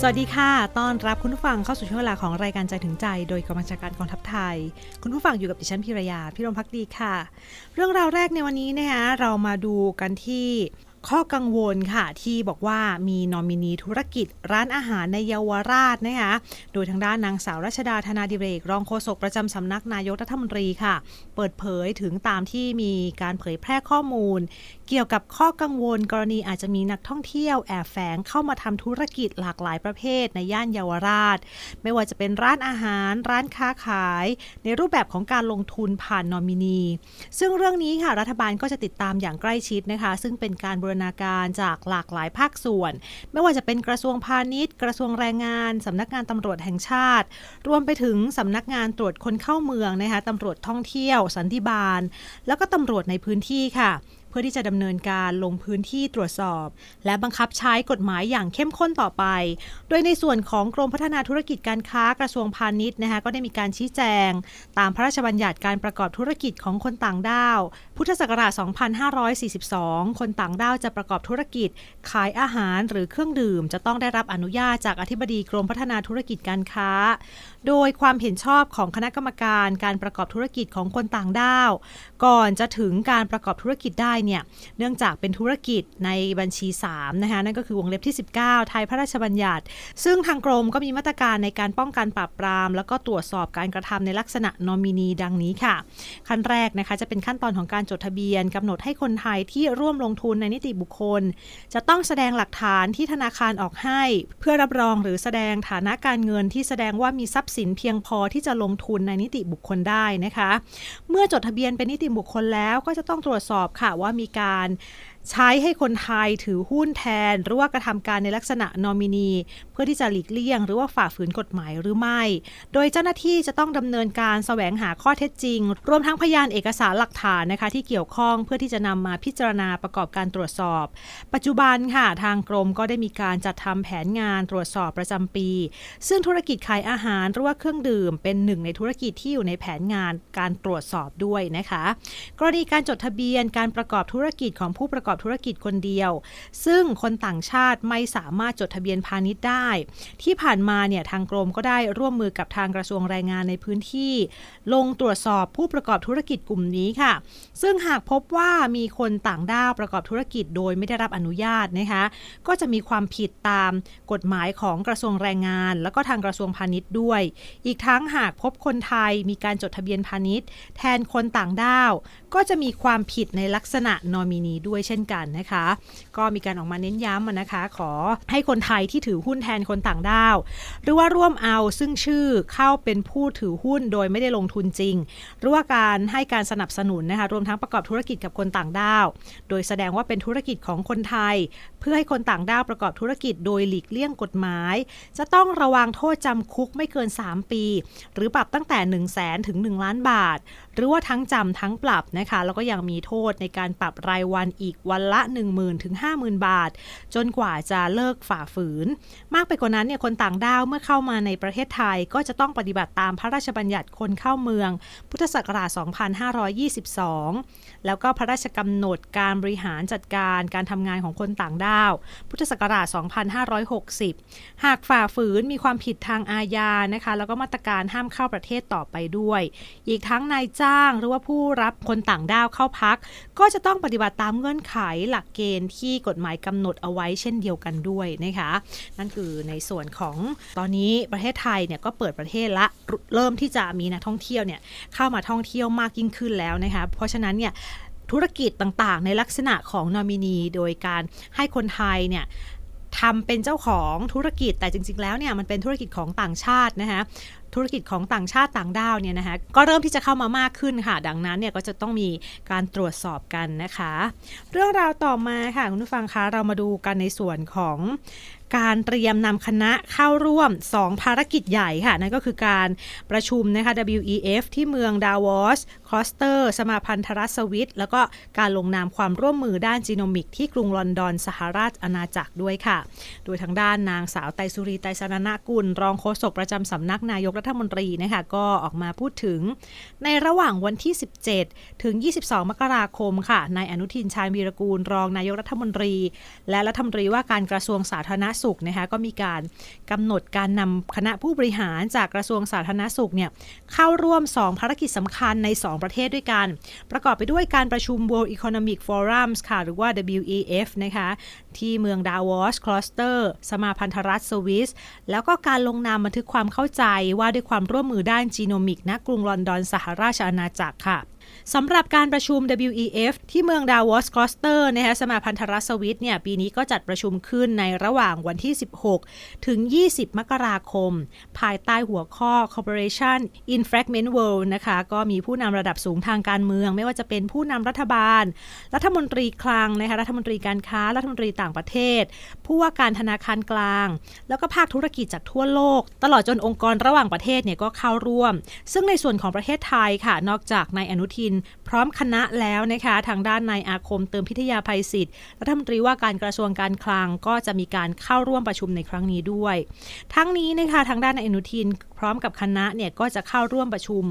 สวัสดีค่ะ ต้อนรับคุณผู้ฟังเข้าสู่ช่วงเวลาของรายการใจถึงใจ โดยกองบัญชาการกองทัพไทย คุณผู้ฟังอยู่กับดิฉันพิรยา พิรมพักดีค่ะ เรื่องราวแรกในวันนี้นะคะเรามาดูกันที่ ข้อกังวลค่ะที่บอกว่ามีนอมินีธุรกิจร้านอาหารในเยาวราชนะคะโดยทางด้านนางสาวรัชดาธนาดิเรก รองโฆษกประจำสำนักนายกรัฐมนตรีค่ะ เปิดเผยถึงตามที่มีการเผยแพร่ข้อมูล เกี่ยวกับข้อกังวลกรณีอาจจะมีนักท่องเที่ยวแอบแฝงเข้ามาทำธุรกิจหลากหลายประเภทในย่านเยาวราช ไม่ว่าจะเป็นร้านอาหาร ร้านค้าขาย ในรูปแบบของการลงทุนผ่านนอมินี ซึ่งเรื่องนี้ค่ะรัฐบาลก็จะติดตามอย่างใกล้ชิดนะคะ ซึ่งเป็นการบูรนาการจากหลากหลายภาคส่วน ไม่ว่าจะเป็นกระทรวงพาณิชย์ กระทรวงแรงงาน สำนักงานตำรวจแห่งชาติ รวมไปถึงสำนักงานตรวจคนเข้าเมืองนะคะตำรวจท่องเที่ยว สันติบาล แล้วก็ตำรวจในพื้นที่ค่ะ พื่อที่จะดำเนินการลงพื้นที่ตรวจสอบ และบังคับใช้กฎหมายอย่างเข้มข้นต่อไป โดยในส่วนของกรมพัฒนาธุรกิจการค้ากระทรวงพาณิชย์นะคะก็ได้มีการชี้แจง ตามพระราชบัญญัติการประกอบธุรกิจของคนต่างด้าว พุทธศักราช 2542 คนต่างด้าวจะประกอบธุรกิจ ขายอาหารหรือเครื่องดื่ม จะต้องได้รับอนุญาตจากอธิบดีกรมพัฒนาธุรกิจการค้าโดยความเห็นชอบของคณะกรรมการการประกอบธุรกิจของคนต่างด้าว ก่อนจะถึงการประกอบธุรกิจได้เนี่ยเนื่องจากเป็นธุรกิจในบัญชี 3 นะคะนั่นก็คือวงเล็บที่ 19 ไทยพระราชบัญญัติ ซึ่งทางกรมก็มีมาตรการในการป้องกันปราบปราม แล้วก็ตรวจสอบการกระทำในลักษณะนอมินีดังนี้ค่ะ ขั้นแรกนะคะจะเป็นขั้นตอนของการจดทะเบียนกำหนดให้คนไทยที่ร่วมลงทุนในนิติบุคคล จะต้องแสดงหลักฐานที่ธนาคารออกให้ เพื่อรับรองหรือแสดงฐานะการเงินที่แสดงว่ามีทรัพย์สินเพียงพอที่จะลงทุนในนิติบุคคลได้นะคะ เมื่อจดทะเบียนเป็นนิติบุคคลแล้วก็จะต้องตรวจสอบค่ะว่ามีการใช้ให้คนไทยถือหุ้นแทน หรือว่ากระทำการในลักษณะนอมินี เพื่อที่จะหลีกเลี่ยง หรือว่าฝ่าฝืนกฎหมายหรือไม่ โดยเจ้าหน้าที่จะต้องดำเนินการแสวงหาข้อเท็จจริง รวมทั้งพยานเอกสารหลักฐานนะคะที่เกี่ยวข้องเพื่อที่จะนำมาพิจารณาประกอบการตรวจสอบ ปัจจุบันค่ะทางกรมก็ได้มีการจัดทำแผนงานตรวจสอบประจำปี ซึ่งธุรกิจขายอาหารหรือว่าเครื่องดื่ม เป็นหนึ่งในธุรกิจที่อยู่ในแผนงานการตรวจสอบด้วยนะคะ กรณีการจดทะเบียนการประกอบธุรกิจของผู้ประกอบกอบธุรกิจคนเดียว ซึ่งคนต่างชาติไม่สามารถจดทะเบียนพาณิชย์ได้ ที่ผ่านมาเนี่ยทางกรมก็ได้ร่วมมือกับทางกระทรวงแรงงานในพื้นที่ ลงตรวจสอบผู้ประกอบธุรกิจกลุ่มนี้ค่ะ ซึ่งหากพบว่ามีคนต่างด้าวประกอบธุรกิจโดยไม่ได้รับอนุญาตนะคะก็จะมีความผิดตามกฎหมายของกระทรวงแรงงาน แล้วก็ทางกระทรวงพาณิชย์ด้วย อีกทั้งหากพบคนไทยมีการจดทะเบียนพาณิชย์ แทนคนต่างด้าวก็จะมีความผิดในลักษณะนอมินีด้วยเช่นกันนะคะ ก็มีการออกมาเน้นย้ำนะคะ ขอให้คนไทยที่ถือหุ้นแทนคนต่างด้าว หรือว่าร่วมเอาซึ่งชื่อเข้าเป็นผู้ถือหุ้นโดยไม่ได้ลงทุนจริง หรือว่าการให้การสนับสนุนนะคะ รวมทั้งประกอบธุรกิจกับคนต่างด้าว โดยแสดงว่าเป็นธุรกิจของคนไทย เพื่อให้คนต่างด้าวประกอบธุรกิจโดยหลีกเลี่ยงกฎหมาย จะต้องระวังโทษจำคุกไม่เกิน 3 ปี หรือปรับตั้งแต่ 1 0 0 0 0แสนถึง 1 ล้านบาท หรือว่าทั้งจำทั้งปรับนะคะ แล้วก็ยังมีโทษในการปรับรายวันอีกวันละ 1 0,000ถึง50,000 บาท จนกว่าจะเลิกฝ่าฝืน มากไปกว่านั้นเนี่ยคนต่างด้าวเมื่อเข้ามาในประเทศไทยก็จะต้องปฏิบัติตามพระราชบัญญัติคนเข้าเมือง พุทธศักราช 2522 แล้วก็พระราชกำหนดการบริหารจัดการการทำงานของคนต่างด้าว พุทธศักราช 2560 หากฝ่าฝืนมีความผิดทางอาญานะคะ แล้วก็มาตรการห้ามเข้าประเทศต่อไปด้วย อีกทั้งนายจ้างหรือว่าผู้รับคนต่างด้าวเข้าพัก ก็จะต้องปฏิบัติตามเงื่อนไขหลักเกณฑ์ที่กฎหมายกำหนดเอาไว้เช่นเดียวกันด้วยนะคะนั่นคือในส่วนของตอนนี้ประเทศไทยเนี่ยก็เปิดประเทศละเริ่มที่จะมีนักท่องเที่ยวเนี่ยเข้ามาท่องเที่ยวมากยิ่งขึ้นแล้วนะคะเพราะฉะนั้นเนี่ยธุรกิจต่างๆ ในลักษณะของนอมินี โดยการให้คนไทยเนี่ย ทำเป็นเจ้าของธุรกิจแต่จริง ๆ แล้วเนี่ยมันเป็นธุรกิจของต่างชาตินะคะธุรกิจของต่างชาติต่างด้าวเนี่ยนะคะก็เริ่มที่จะเข้ามามากขึ้นค่ะ ดังนั้นเนี่ยก็จะต้องมีการตรวจสอบกันนะคะ เรื่องราวต่อมาค่ะคุณผู้ฟังคะเรามาดูกันในส่วนของ การเตรียมนำคณะเข้าร่วม 2 ภารกิจใหญ่ค่ะ นั่นก็คือการประชุมนะคะ WEF ที่เมืองดาวอสคอสเตอร์ สมาพันธรัฐสวิต แล้วก็การลงนามความร่วมมือด้านจีโนมิก ที่กรุงลอนดอนสหราชอาณาจักรด้วยค่ะ โดยทางด้านนางสาวไตสุรีไตสนนกุล รองโฆษกประจำสำนักนายกรัฐมนตรีนะคะก็ออกมาพูดถึง ในระหว่างวันที่ 17 ถึง 22 มกราคมค่ะนายอนุทินชาญวีรกูล รองนายกรัฐมนตรี และรัฐมนตรีว่าการกระทรวงสาธารณสุขนะคะก็มีการกำหนดการนำคณะผู้บริหารจากกระทรวงสาธารณสุขเนี่ยเข้าร่วม 2 ภารกิจสำคัญใน 2 ประเทศด้วยกัน ประกอบไปด้วยการประชุม World Economic Forums ค่ะหรือว่า WEF นะคะที่เมืองดาวอสคลอสเตอร์สมาพันธรัฐสวิส แล้วก็การลงนามบันทึกความเข้าใจว่าด้วยความร่วมมือด้านจีโนมิกณกรุงลอนดอนสหราชอาณาจักรค่ะ สำหรับการประชุม WEF ที่เมืองดาวอสคลอสเตอร์นะคะสมาพันธรัฐสวิตเนี่ยปีนี้ก็จัดประชุมขึ้นในระหว่างวันที่ 16 ถึง 20 มกราคม ภายใต้หัวข้อ Cooperation in Fragment World นะคะ ก็มีผู้นำระดับสูงทางการเมือง ไม่ว่าจะเป็นผู้นำรัฐบาล รัฐมนตรีคลังนะคะรัฐมนตรีการค้า รัฐมนตรีต่างประเทศ ผู้ว่าการธนาคารกลาง แล้วก็ภาคธุรกิจจากทั่วโลก ตลอดจนองค์กรระหว่างประเทศเนี่ยก็เข้าร่วม ซึ่งในส่วนของประเทศไทยค่ะ นอกจากนายอนุทิน พร้อมคณะแล้วนะคะทางด้านนายอาคมเติมพิทยาภัยศิษย์รัฐมนตรีว่าการกระทรวงการคลังก็จะมีการเข้าร่วมประชุมในครั้งนี้ด้วย ทั้งนี้นะคะทางด้านนายอนุทิน พร้อมกับคณะเนี่ยก็จะเข้าร่วมประชุม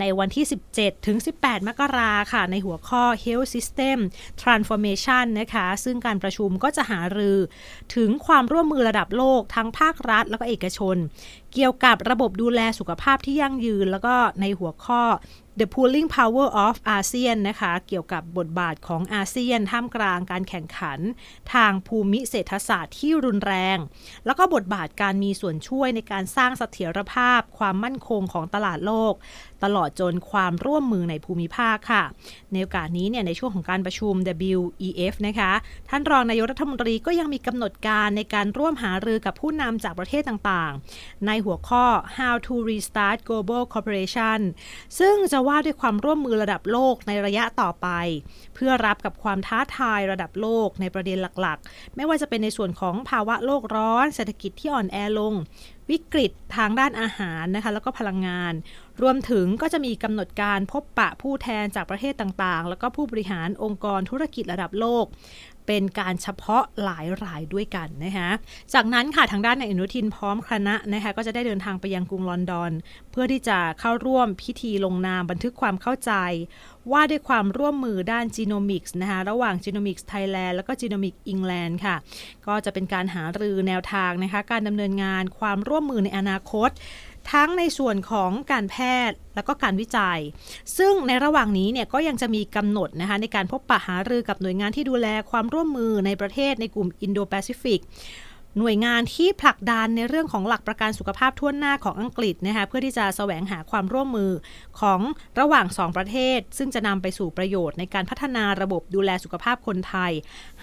ในวันที่ 17 ถึง 18 มกราค่ะ ในหัวข้อ Health System Transformation นะคะ ซึ่งการประชุมก็จะหารือ ถึงความร่วมมือระดับโลกทั้งภาครัฐแล้วก็เอกชน เกี่ยวกับระบบดูแลสุขภาพที่ยั่งยืน แล้วก็ในหัวข้อ The Pooling Power of ASEAN นะคะ เกี่ยวกับบทบาทของอาเซียนท่ามกลางการแข่งขัน ทางภูมิเศรษฐศาสตร์ที่รุนแรง แล้วก็บทบาทการมีส่วนช่วยในการสร้างเสถียรภาพาพ ความมั่นคงของตลาดโลก ตลอดจนความร่วมมือในภูมิภาคค่ะ ในโอกาสนี้เนี่ยในช่วงของการประชุม WEF นะคะ ท่านรองนายกรัฐมนตรีก็ยังมีกำหนดการในการร่วมหารือกับผู้นำจากประเทศต่างๆ ในหัวข้อ How to Restart Global Cooperation ซึ่งจะว่าด้วยความร่วมมือระดับโลกในระยะต่อไป เพื่อรับกับความท้าทายระดับโลกในประเด็นหลักๆ ไม่ว่าจะเป็นในส่วนของภาวะโลกร้อน เศรษฐกิจที่อ่อนแอลง วิกฤตทางด้านอาหารนะคะแล้วก็พลังงาน รวมถึงก็จะมีกำหนดการพบปะผู้แทนจากประเทศต่างๆ แล้วก็ผู้บริหารองค์กรธุรกิจระดับโลก เป็นการเฉพาะหลายรายด้วยกันนะคะจากนั้นค่ะทางด้านนายอนุทินพร้อมคณะนะคะก็จะได้เดินทางไปยังกรุงลอนดอน เพื่อที่จะเข้าร่วมพิธีลงนามบันทึกความเข้าใจ ว่าด้วยความร่วมมือด้านจีโนมิกส์นะคะระหว่างจีโนมิกส์ไทยแลนด์แล้วก็จีโนมิกส์อิงแลนด์ค่ะ ก็จะเป็นการหารือแนวทางนะคะการดำเนินงานความร่วมมือในอนาคต ทั้งในส่วนของการแพทย์แล้วก็การวิจัย ซึ่งในระหว่างนี้เนี่ยก็ยังจะมีกำหนดนะคะในการพบปะหารือกับหน่วยงานที่ดูแลความร่วมมือในประเทศในกลุ่มอินโดแปซิฟิก หน่วยงานที่ผลักดันในเรื่องของหลักประกันสุขภาพทั่วหน้าของอังกฤษนะคะเพื่อที่จะแสวงหาความร่วมมือของระหว่าง 2 ประเทศ ซึ่งจะนำไปสู่ประโยชน์ในการพัฒนาระบบดูแลสุขภาพคนไทย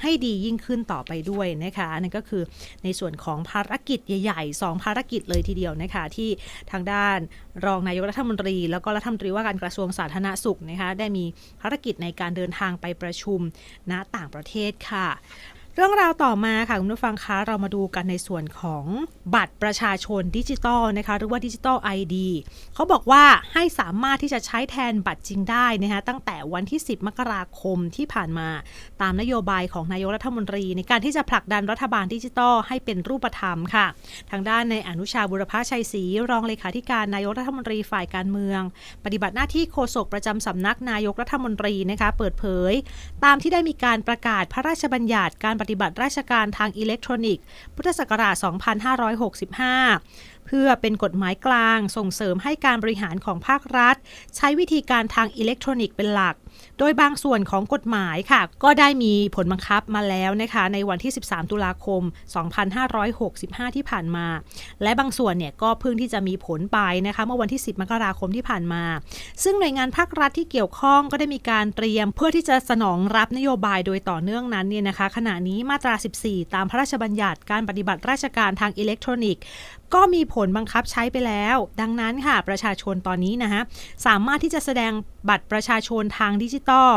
ให้ดียิ่งขึ้นต่อไปด้วยนะคะนั่นก็คือในส่วนของภารกิจใหญ่ๆ 2 ภารกิจเลยทีเดียวนะคะที่ทางด้านรองนายกรัฐมนตรี แล้วก็รัฐมนตรีว่าการกระทรวงสาธารณสุขนะคะได้มีภารกิจในการเดินทางไปประชุมณต่างประเทศค่ะ เรื่องราวต่อมาค่ะคุณผู้ฟังคะเรามาดูกันในส่วนของบัตรประชาชนดิจิตอลนะคะหรือว่าดิจิตอล ID เขาบอกว่าให้สามารถที่จะใช้แทนบัตรจริงได้นะคะตั้งแต่วันที่ 10 มกราคมที่ผ่านมา ตามนโยบายของนายกรัฐมนตรี ในการที่จะผลักดันรัฐบาลดิจิตอลให้เป็นรูปธรรมค่ะ ทางด้านในอนุชาบุรพชัยศรีรองเลขาธิการนายกรัฐมนตรีฝ่ายการเมือง ปฏิบัติหน้าที่โฆษกประจำสำนักนายกรัฐมนตรีนะคะเปิดเผย ตามที่ได้มีการประกาศพระราชบัญญัติการปฏิบัติราชการทางอิเล็กทรอนิกส์ พุทธศักราช 2565 เพื่อเป็นกฎหมายกลางส่งเสริมให้การบริหารของภาครัฐ ใช้วิธีการทางอิเล็กทรอนิกส์เป็นหลัก โดยบางส่วนของกฎหมายค่ะ ก็ได้มีผลบังคับมาแล้วนะคะในวันที่ 13 ตุลาคม 2565 ที่ผ่านมา และบางส่วนเนี่ยก็เพิ่งที่จะมีผลไปนะคะเมื่อวันที่ 10 มกราคมที่ผ่านมา ซึ่งหน่วยงานภาครัฐที่เกี่ยวข้องก็ได้มีการเตรียม เพื่อที่จะสนองรับนโยบายโดยต่อเนื่องนั้นเนี่ยนะคะ ขณะนี้มาตรา 14 ตามพระราชบัญญัติการปฏิบัติราชการทางอิเล็กทรอนิกส์ ก็มีผลบังคับใช้ไปแล้ว ดังนั้นค่ะประชาชนตอนนี้นะฮะสามารถที่จะแสดงบัตรประชาชนทางดิจิทัล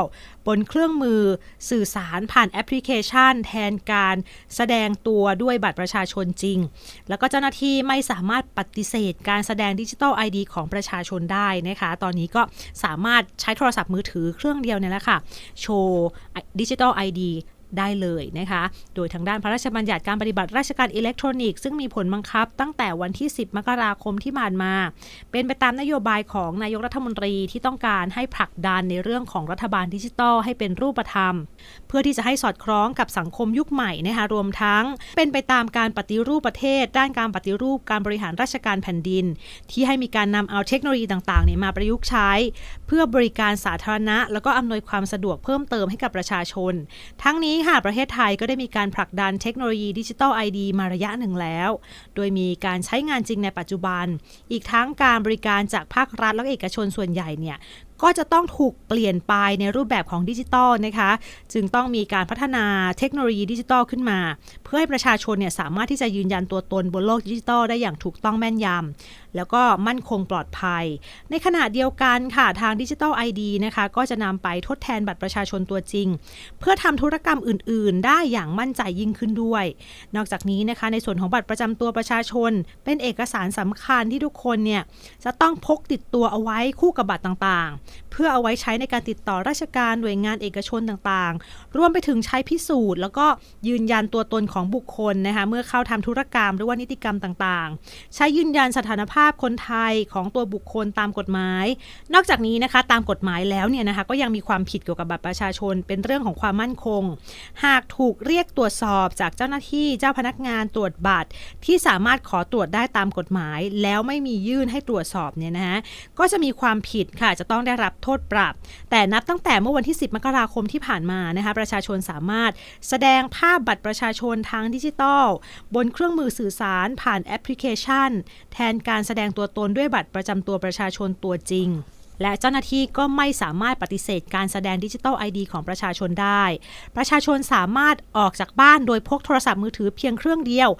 บนเครื่องมือสื่อสารผ่านแอปพลิเคชัน แทนการแสดงตัวด้วยบัตรประชาชนจริง แล้วก็เจ้าหน้าที่ไม่สามารถปฏิเสธการแสดงดิจิทัล ID ของประชาชนได้นะคะ ตอนนี้ก็สามารถใช้โทรศัพท์มือถือเครื่องเดียวเนี่ยแหละค่ะ โชว์ดิจิทัล ID ได้เลยนะคะ โดยทางด้านพระราชบัญญัติการปฏิบัติราชการอิเล็กทรอนิกส์ซึ่งมีผลบังคับตั้งแต่วันที่ 10 มกราคมที่ผ่านมา เป็นไปตามนโยบายของนายกรัฐมนตรีที่ต้องการให้ผลักดันในเรื่องของรัฐบาลดิจิทัลให้เป็นรูปธรรม เพื่อที่จะให้สอดคล้องกับสังคมยุคใหม่นะคะรวมทั้ง เป็นไปตามการปฏิรูปประเทศ ด้านการปฏิรูปการบริหารราชการแผ่นดิน ที่ให้มีการนำเอาเทคโนโลยีต่างๆเนี่ยมาประยุกต์ใช้ เพื่อบริการสาธารณะ แล้วก็อำนวยความสะดวกเพิ่มเติมให้กับประชาชน ทั้งนี้ค่ะประเทศไทยก็ได้มีการผลักดันเทคโนโลยีดิจิทัล ID มาระยะหนึ่งแล้ว โดยมีการใช้งานจริงในปัจจุบัน อีกทั้งการบริการจากภาครัฐและเอกชนส่วนใหญ่เนี่ย ก็จะต้องถูกเปลี่ยนไปในรูปแบบของดิจิทัลนะคะ จึงต้องมีการพัฒนาเทคโนโลยีดิจิทัลขึ้นมา เพื่อให้ประชาชนเนี่ยสามารถที่จะยืนยันตัวตนบนโลกดิจิทัลได้อย่างถูกต้องแม่นยำแล้วก็มั่นคงปลอดภัย ในขณะเดียวกันค่ะทางดิจิทัล ID นะคะก็จะนำไปทดแทนบัตรประชาชนตัวจริง เพื่อทำธุรกรรมอื่น ๆ ได้อย่างมั่นใจยิ่งขึ้นด้วย นอกจากนี้นะคะในส่วนของบัตรประจำตัวประชาชน เป็นเอกสารสำคัญที่ทุกคนเนี่ยจะต้องพกติดตัวเอาไว้คู่กับบัตรต่างๆเพื่อเอาไว้ใช้ในการติดต่อราชการหน่วยงานเอกชนต่างๆ รวมไปถึงใช้พิสูจน์ แล้วก็ยืนยันตัวตนของบุคคลนะคะเมื่อเข้าทำธุรกรรมหรือว่านิติกรรมต่างๆ ใช้ยืนยันสถานภาพคนไทยของตัวบุคคลตามกฎหมาย นอกจากนี้นะคะตามกฎหมายแล้วเนี่ยนะคะก็ยังมีความผิดเกี่ยวกับบัตรประชาชน เป็นเรื่องของความมั่นคง หากถูกเรียกตรวจสอบจากเจ้าหน้าที่เจ้าพนักงานตรวจบัตร ที่สามารถขอตรวจได้ตามกฎหมาย แล้วไม่มียื่นให้ตรวจสอบเนี่ยนะฮะก็จะมีความผิดค่ะจะต้องได้รับโทษปรับ แต่นับตั้งแต่เมื่อวันที่ 10 มกราคมที่ผ่านมานะคะประชาชนสามารถแสดงภาพบัตรประชาชนทางดิจิตอล บนเครื่องมือสื่อสารผ่านแอปพลิเคชัน แทนการแสดงตัวตนด้วยบัตรประจำตัวประชาชนตัวจริง และเจ้าหน้าที่ก็ไม่สามารถปฏิเสธการแสดงดิจิทัล ID ของประชาชนได้ ประชาชนสามารถออกจากบ้านโดยพกโทรศัพท์มือถือเพียงเครื่องเดียว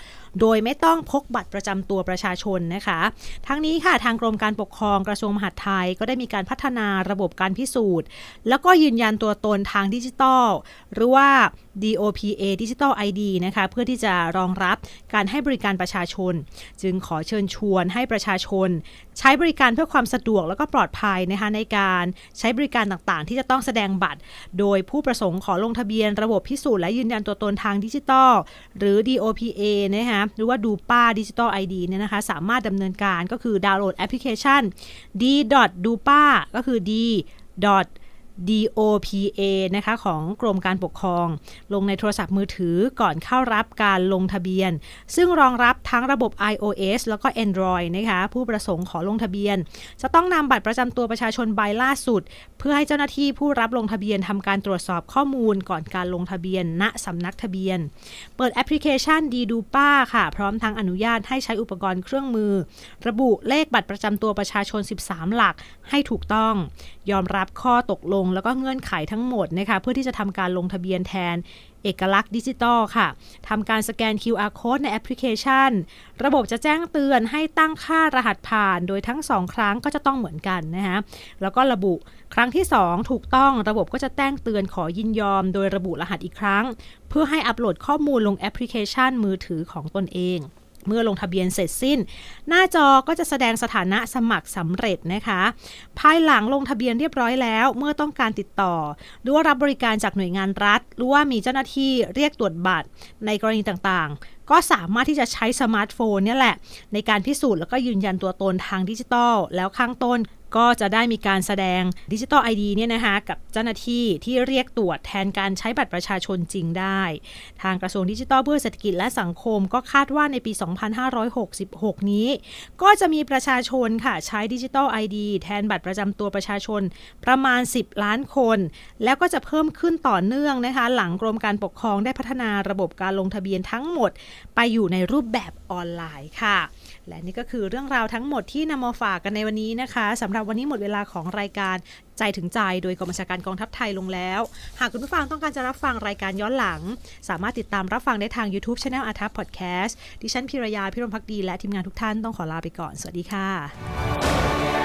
โดยไม่ต้องพกบัตรประจำตัวประชาชนนะคะ ทั้งนี้ค่ะทางกรมการปกครองกระทรวงมหาดไทยก็ได้มีการพัฒนาระบบการพิสูจน์ แล้วก็ยืนยันตัวตนทางดิจิทัล หรือว่า DOPA Digital ID นะคะเพื่อที่จะรองรับการให้บริการประชาชน จึงขอเชิญชวนให้ประชาชน ใช้บริการเพื่อความสะดวกแล้วก็ปลอดภัยนะคะในการใช้บริการต่างๆ ที่จะต้องแสดงบัตร โดยผู้ประสงค์ขอลงทะเบียนระบบพิสูจน์และยืนยันตัวตนทางดิจิตอลหรือ DOPA นะคะหรือว่าดูป้าดิจิตอล ID เนี่ยนะคะสามารถดำเนินการก็คือดาวน์โหลดแอปพลิเคชัน d.dupa ก็คือ d. DOPA นะคะของกรมการปกครอง ลงในโทรศัพท์มือถือก่อนเข้ารับการลงทะเบียน ซึ่งรองรับทั้งระบบ iOS แล้วก็ Android นะคะผู้ประสงค์ขอลงทะเบียน จะต้องนำบัตรประจำตัวประชาชนใบล่าสุด เพื่อให้เจ้าหน้าที่ผู้รับลงทะเบียนทำการตรวจสอบข้อมูลก่อนการลงทะเบียน ณสำนักทะเบียน เปิดแอปพลิเคชัน d d u p a ค่ะ พร้อมทั้งอนุญาตให้ใช้อุปกรณ์เครื่องมือ ระบุเลขบัตรประจำตัวประชาชน 13 หลักให้ถูกต้อง ยอมรับข้อตกลงแล้วก็เงื่อนไขทั้งหมดนะคะเพื่อที่จะทำการลงทะเบียนแทนเอกลักษณ์ดิจิตอลค่ะทำการสแกน QR code ในแอปพลิเคชัน ระบบจะแจ้งเตือนให้ตั้งค่ารหัสผ่าน โดยทั้ง 2 ครั้งก็จะต้องเหมือนกันนะคะแล้วก็ระบุครั้งที่ 2 ถูกต้องระบบก็จะแจ้งเตือนขอยินยอม โดยระบุรหัสอีกครั้ง เพื่อให้อัปโหลดข้อมูลลงแอปพลิเคชันมือถือของตนเอง เมื่อลงทะเบียนเสร็จสิ้น หน้าจอก็จะแสดงสถานะสมัครสำเร็จนะคะ ภายหลังลงทะเบียนเรียบร้อยแล้ว เมื่อต้องการติดต่อ หรือว่ารับบริการจากหน่วยงานรัฐ หรือว่ามีเจ้าหน้าที่เรียกตรวจบัตรในกรณีต่างๆ ก็สามารถที่จะใช้สมาร์ทโฟนนี่แหละ ในการพิสูจน์แล้วก็ยืนยันตัวตนทางดิจิทัลแล้วข้างต้น ก็จะได้มีการแสดงดิจิทัลไอดีเนี่ยนะคะกับเจ้าหน้าที่ที่เรียกตรวจแทนการใช้บัตรประชาชนจริงได้ ทางกระทรวงดิจิทัลเพื่อเศรษฐกิจและสังคมก็คาดว่าในปี 2566 นี้ ก็จะมีประชาชนค่ะใช้ดิจิทัลไอดีแทนบัตรประจำตัวประชาชนประมาณ 10 ล้านคน แล้วก็จะเพิ่มขึ้นต่อเนื่องนะคะ หลังกรมการปกครองได้พัฒนาระบบการลงทะเบียนทั้งหมด ไปอยู่ในรูปแบบออนไลน์ค่ะ และนี่ก็คือเรื่องราวทั้งหมดที่นำมาฝากกันในวันนี้นะคะสำหรับรับวันนี้หมดเวลาของรายการใจถึงใจโดยกองบัญชาการกองทัพไทยลงแล้ว หากคุณผู้ฟังต้องการจะรับฟังรายการย้อนหลัง สามารถติดตามรับฟังได้ทาง YouTube Channel อาทัพพอดแคสต์ดิฉันพิรยาพิรมพักดีและทีมงานทุกท่านต้องขอลาไปก่อน สวัสดีค่ะ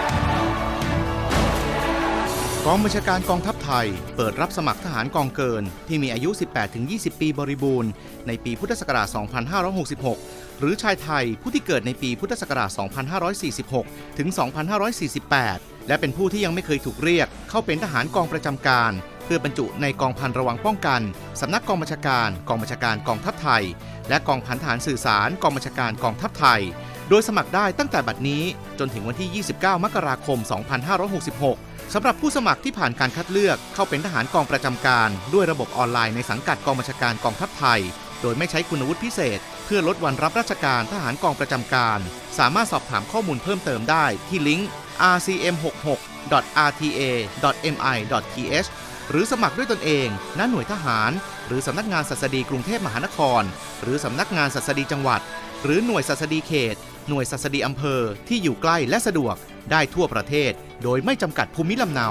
กองบัญชาการกองทัพไทย เปิดรับสมัครทหารกองเกิน ที่มีอายุ 18-20 ปีบริบูรณ์ ในปีพุทธศักราช 2566 หรือชายไทยผู้ที่เกิดในปีพุทธศักราช 2546 ถึง 2548 และเป็นผู้ที่ยังไม่เคยถูกเรียก เข้าเป็นทหารกองประจำการ เพื่อบรรจุในกองพันระวังป้องกัน สำนักกองบัญชาการ กองบัญชาการกองทัพไทย และกองพันทหารสื่อสาร กองบัญชาการกองทัพไทย โดยสมัครได้ตั้งแต่บัดนี้จนถึงวันที่ 29 มกราคม 2566 สำหรับผู้สมัครที่ผ่านการคัดเลือกเข้าเป็นทหารกองประจำการ ด้วยระบบออนไลน์ในสังกัดกองบัญชาการกองทัพไทย โดยไม่ใช้คุณวุฒิพิเศษ เพื่อลดวันรับราชการทหารกองประจำการ สามารถสอบถามข้อมูลเพิ่มเติมได้ที่ลิงก์ rcm66.rta.mi.th หรือสมัครด้วยตนเองณหน่วยทหาร หรือสำนักงานศัสดีกรุงเทพมหานคร หรือสำนักงานศัสดีจังหวัด หรือหน่วยศัสดีเขต หน่วยศัสดีอำเภอที่อยู่ใกล้และสะดวกได้ทั่วประเทศ โดยไม่จำกัดภูมิลำเนา